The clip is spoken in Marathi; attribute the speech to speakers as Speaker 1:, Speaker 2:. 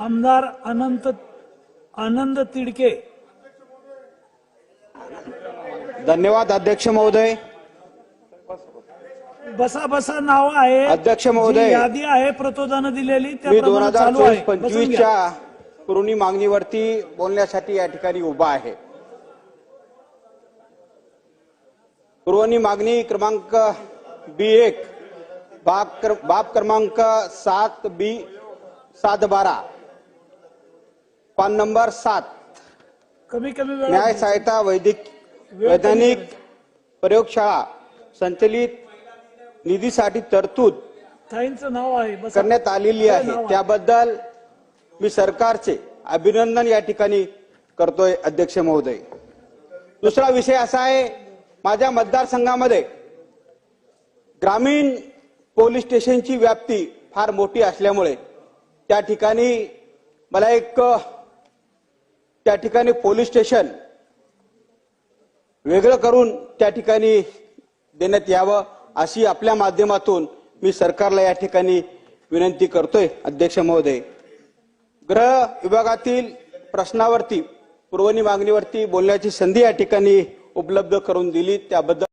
Speaker 1: आमदार अनंत आनंद तिडके.
Speaker 2: धन्यवाद अध्यक्ष महोदय.
Speaker 1: बसा बसा नाव आहे.
Speaker 2: अध्यक्ष महोदय.
Speaker 1: यादी आहे प्रतोदानं दिलेली
Speaker 2: मी दोन हजार चोवीस. पंचवीसच्या पुरवणी मागणीवरती बोलण्यासाठी या ठिकाणी उभा आहे. पुरवणी मागणी क्रमांक बी एक बाब क्रमांक सात बी सात बारा पान नंबर सात.
Speaker 1: कमी कमी
Speaker 2: न्याय सहायता वैदिक वैधानिक प्रयोगशाळा संचलित निधीसाठी तरतूद
Speaker 1: ताईंचं नाव आहे बसा.
Speaker 2: करण्यात आलेली आहे. त्याबद्दल मी सरकारचे अभिनंदन या ठिकाणी करतोय अध्यक्ष महोदय. दुसरा विषय असा आहे माझ्या मतदारसंघामध्ये ग्रामीण पोलीस स्टेशनची व्याप्ती फार मोठी असल्यामुळे त्या ठिकाणी मला एक त्या ठिकाणी पोलीस स्टेशन वेगळं करून त्या ठिकाणी देण्यात यावं अशी आपल्या माध्यमातून मी सरकारला या ठिकाणी विनंती करतोय अध्यक्ष महोदय. ग्रह विभागातील प्रश्नावरती पुरवणी मागणीवरती बोलण्याची संधी या ठिकाणी उपलब्ध करून दिली त्याबद्दल